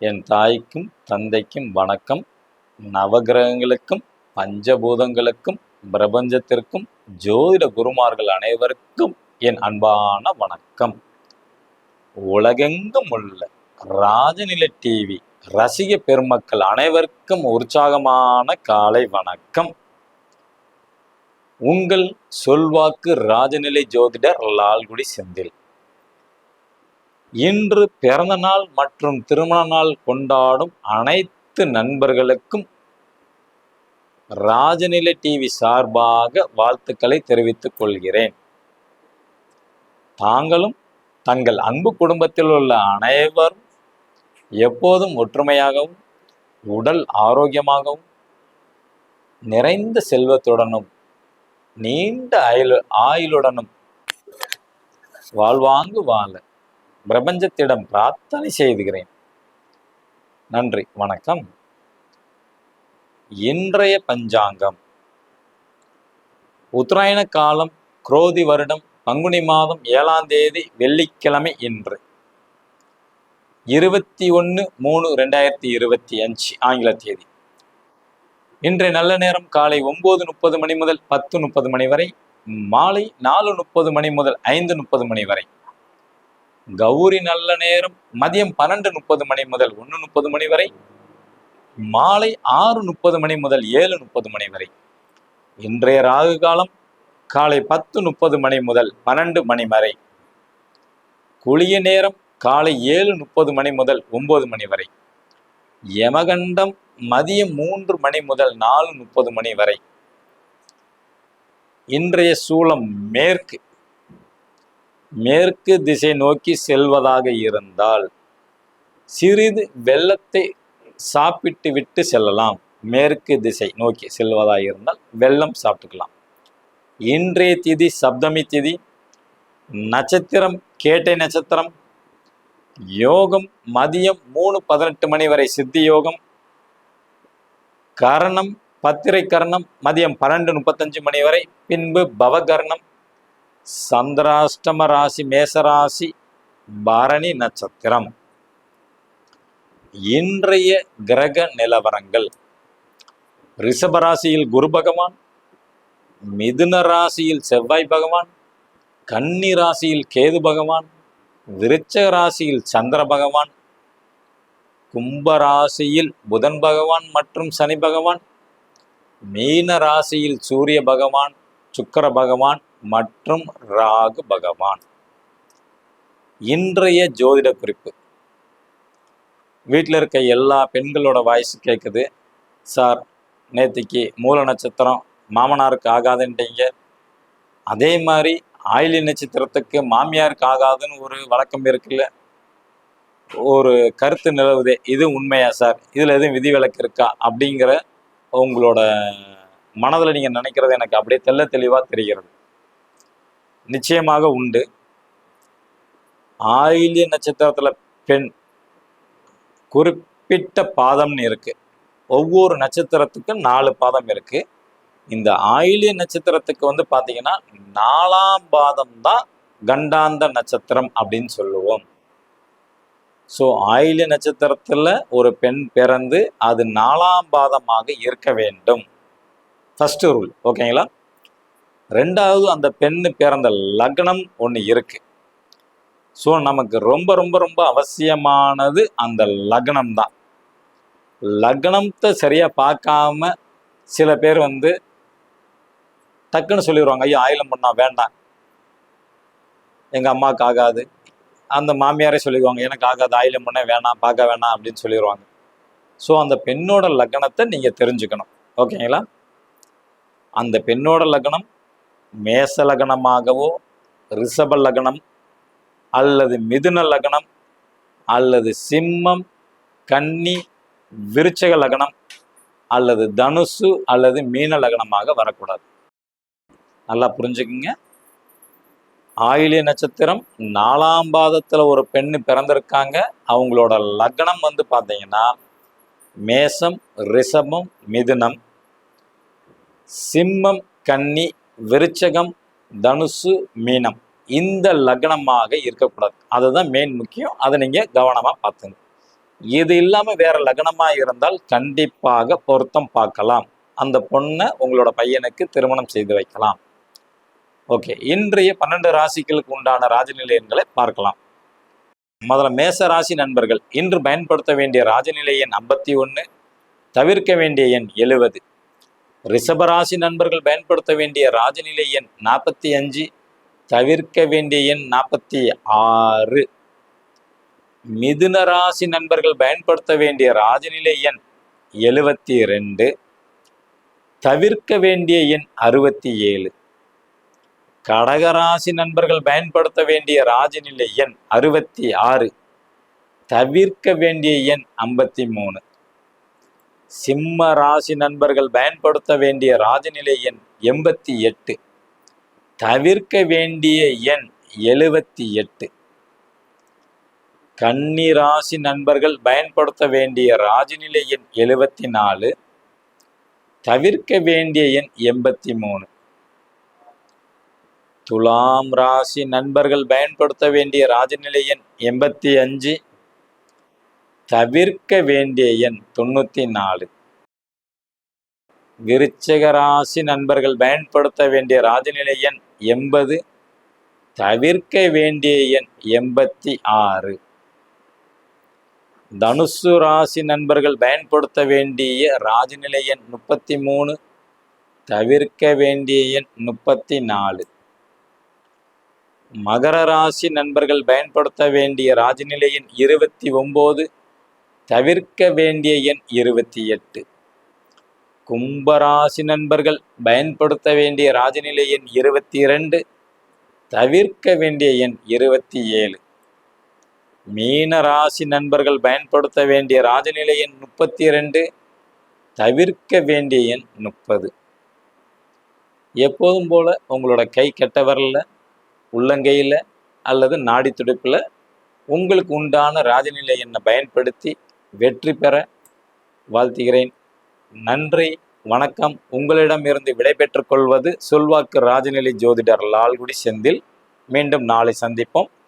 என் தாய்க்கும் தந்தைக்கும் வணக்கம். நவகிரகங்களுக்கும் பஞ்சபூதங்களுக்கும் பிரபஞ்சத்திற்கும் ஜோதிட குருமார்கள் அனைவருக்கும் என் அன்பான வணக்கம். உலகெங்கும் உள்ள ராஜநில டிவி ரசிக பெருமக்கள் அனைவருக்கும் உற்சாகமான காலை வணக்கம். உங்கள் சொல்வாக்கு ராஜநிலை ஜோதிடர் லால்குடி செந்தில். இன்று பிறந்த நாள் மற்றும் திருமண நாள் கொண்டாடும் அனைத்து நண்பர்களுக்கும் ராஜநிலை டிவி சார்பாக வாழ்த்துக்களை தெரிவித்துக் கொள்கிறேன். தாங்களும் தங்கள் அன்பு குடும்பத்தில் உள்ள அனைவரும் எப்போதும் ஒற்றுமையாகவும் உடல் ஆரோக்கியமாகவும் நிறைந்த செல்வத்துடனும் நீண்ட ஆயுளுடனும் வாழ்வாங்கு வாழ. பிரபஞ்சத்திடம் பிரார்த்தனை செய்துகிறேன். நன்றி வணக்கம். இன்றைய பஞ்சாங்கம். உத்தராயண காலம் குரோதி வருடம் பங்குனி மாதம் ஏழாம் தேதி வெள்ளிக்கிழமை இன்று. இருபத்தி ஒன்று மூணு ரெண்டாயிரத்தி இருபத்தி அஞ்சு ஆங்கில தேதி. இன்றைய நல்ல நேரம் காலை ஒன்பது முப்பது மணி முதல் பத்து முப்பது மணி வரை மாலை நாலு முப்பது மணி முதல் ஐந்து முப்பது மணி வரை. கௌரி நல்ல நேரம் மதியம் பன்னெண்டு முப்பது மணி முதல் ஒன்று முப்பது மணி வரை மாலை ஆறு முப்பது மணி முதல் ஏழு முப்பது மணி வரை. இன்றைய ராகு காலம் காலை பத்து முப்பது மணி முதல் பன்னெண்டு மணி வரை. குளிய நேரம் காலை ஏழு முப்பது மணி முதல் ஒன்பது மணி வரை. யமகண்டம் மதியம் மூன்று மணி முதல் நாலு முப்பது மணி வரை. இன்றைய சூளம் மேற்கு மேற்கு திசை நோக்கி செல்வதாக இருந்தால் சிறிது வெள்ளத்தை சாப்பிட்டு விட்டு செல்லலாம். மேற்கு திசை நோக்கி செல்வதாக இருந்தால் வெள்ளம் சாப்பிட்டுக்கலாம். இன்றைய திதி சப்தமி திதி நட்சத்திரம் கேட்டை நட்சத்திரம் யோகம் மதியம் மூணு பதினெட்டு மணி வரை சித்தி யோகம் கரணம் பத்திரை கரணம் மதியம் பன்னெண்டு முப்பத்தஞ்சு மணி வரை பின்பு பவகர்ணம் சந்திராஷ்டம ராசி மேசராசி பரணி நட்சத்திரம். இன்றைய கிரக நிலவரங்கள். ரிஷபராசியில் குரு பகவான் மிதுன ராசியில் செவ்வாய் பகவான் கன்னி ராசியில் கேது பகவான் விருச்ச ராசியில் சந்திர பகவான் கும்ப ராசியில் புதன் பகவான் மற்றும் சனி பகவான் மீன ராசியில் சூரிய பகவான் சுக்கர பகவான் மற்றும் ராகு பகவான். இன்றைய ஜோதிட குறிப்பு. வீட்டில் இருக்க எல்லா பெண்களோட வாய்ஸ் கேட்குது சார் நேத்திக்கு மூல நட்சத்திரம் மாமனாருக்கு ஆகாதுன்றீங்க. அதே மாதிரி ஆயிலி நட்சத்திரத்துக்கு மாமியாருக்கு ஆகாதுன்னு ஒரு வழக்கம் இருக்குல்ல? ஒரு கருத்து நிலவுதே இது உண்மையா சார்? இதில் எதுவும் விதிவிலக்கு இருக்கா? அப்படிங்கிற உங்களோட மனதில் நீங்கள் நினைக்கிறது எனக்கு அப்படியே தெள்ள தெளிவாக தெரிகிறது. நிச்சயமாக உண்டு. ஆயில்ய நட்சத்திரத்தில் பெண் குறிப்பிட்ட பாதம்னு இருக்குது ஒவ்வொரு நட்சத்திரத்துக்கும் நாலு பாதம் இருக்குது இந்த ஆயில்ய நட்சத்திரத்துக்கு வந்து பார்த்தீங்கன்னா நாலாம் பாதம் தான் கண்டாந்த நட்சத்திரம் அப்படின்னு சொல்லுவோம். ஸோ ஆயில்ய நட்சத்திரத்தில் ஒரு பெண் பிறந்து அது நாலாம் பாதமாக இருக்க வேண்டும். ஃபஸ்ட்டு ரூல் ஓகேங்களா ரெண்டாவது அந்த பெண்ணு பிறந்த லக்னம் ஒன்று இருக்கு. ஸோ நமக்கு ரொம்ப ரொம்ப ரொம்ப அவசியமானது அந்த லக்னம் தான். லக்னத்தை சரியாக பார்க்காம சில பேர் வந்து டக்குன்னு சொல்லிடுவாங்க ஐயோ ஆயிலம் பண்ணா வேண்டாம். எங்கள் அம்மாவுக்கு ஆகாது. அந்த மாமியாரே சொல்லிடுவாங்க எனக்கு ஆகாது ஆயிலம் பண்ண வேணாம் பார்க்க வேணாம் அப்படின்னு சொல்லிடுவாங்க ஸோ அந்த பெண்ணோட லக்னத்தை நீங்கள் தெரிஞ்சுக்கணும். ஓகேங்களா? அந்த பெண்ணோட லக்னம் மேச லக்னமாகவோ ரிஷப லக்னம் அல்லது மிதுன லக்னம் அல்லது சிம்மம் கன்னி விருச்சக லக்னம் அல்லது தனுசு அல்லது மீன லக்னமாக வரக்கூடாது. நல்லா புரிஞ்சுக்குங்க. ஆயிலிய நட்சத்திரம் நாலாம் பாதத்தில் ஒரு பெண்ணு பிறந்திருக்காங்க. அவங்களோட லக்னம் வந்து பார்த்தீங்கன்னா மேசம் ரிஷபம் மிதுனம். சிம்மம் கன்னி விருச்சகம் தனுசு மீனம். இந்த லக்னமாக இருக்கக்கூடாது. அதுதான் மெயின் முக்கியம். அதை நீங்கள் கவனமாக பார்த்துங்க. இது இல்லாமல் வேற லக்னமாக இருந்தால் கண்டிப்பாக பொருத்தம் பார்க்கலாம். அந்த பொண்ணை உங்களோட பையனுக்கு திருமணம் செய்து வைக்கலாம். ஓகே. இன்றைய பன்னெண்டு ராசிகளுக்கு உண்டான ராஜநிலையன்களை பார்க்கலாம். முதல்ல மேச ராசி நண்பர்கள். இன்று பயன்படுத்த வேண்டிய ராஜநிலை எண் ஐம்பத்தி ஒன்று தவிர்க்க வேண்டிய எண் எழுவது. ரிஷபராசி நண்பர்கள் பயன்படுத்த வேண்டிய ராஜநிலை எண் நாற்பத்தி அஞ்சு தவிர்க்க வேண்டிய எண் நாற்பத்தி ஆறு. மிதுன ராசி நண்பர்கள் பயன்படுத்த வேண்டிய ராஜநிலை எண் எழுவத்தி ரெண்டு தவிர்க்க வேண்டிய எண் அறுபத்தி ஏழு. கடகராசி நண்பர்கள் பயன்படுத்த வேண்டிய ராஜநிலை எண் அறுபத்தி ஆறு தவிர்க்க வேண்டிய எண் ஐம்பத்தி மூணு. சிம்ம ராசி நண்பர்கள் பயன்படுத்த வேண்டிய ராஜநிலை எண் எண்பத்தி எட்டு. தவிர்க்க வேண்டிய எண் எழுபத்தி எட்டு. கன்னி ராசி நண்பர்கள் பயன்படுத்த வேண்டிய ராஜநிலை எண் எழுபத்தி நாலு. தவிர்க்க வேண்டிய எண் எண்பத்தி மூணு. துலாம் ராசி நண்பர்கள் பயன்படுத்த வேண்டிய ராஜநிலை எண் எண்பத்தி அஞ்சு. தவிர்க்க வேண்டிய எண் தொண்ணூத்தி நாலு. விருச்சக ராசி நண்பர்கள் பயன்படுத்த வேண்டிய ராஜநிலை எண் எண்பது தவிர்க்க வேண்டிய எண் எண்பத்தி ஆறு. தனுசு ராசி நண்பர்கள் பயன்படுத்த வேண்டிய ராஜநிலை எண் முப்பத்தி மூணு தவிர்க்க வேண்டிய எண் முப்பத்தி நாலு. மகர ராசி நண்பர்கள் பயன்படுத்த வேண்டிய ராஜநிலை எண் இருபத்தி ஒம்பது தவிர்க்க வேண்டிய எண் இருபத்தி எட்டு. கும்பராசி நண்பர்கள் பயன்படுத்த வேண்டிய ராஜநிலை எண் இருபத்தி இரண்டு தவிர்க்க வேண்டிய எண் இருபத்தி ஏழு. மீன ராசி நண்பர்கள் பயன்படுத்த வேண்டிய ராஜநிலை எண் முப்பத்தி இரண்டு தவிர்க்க வேண்டிய எண் முப்பது. எப்போதும் போல உங்களோட கை கெட்ட வரல உள்ளங்கையில் அல்லது நாடி துடிப்பில் உங்களுக்கு உண்டான ராஜநிலை எண்ணை பயன்படுத்தி வெற்றி பெற வாழ்த்துகிறேன். நன்றி வணக்கம். உங்களிடமிருந்து விடைபெற்றுக் கொள்வது சொல்வாக்கு ராஜநிலை ஜோதிடர் லால்குடி செந்தில். மீண்டும் நாளை சந்திப்போம்.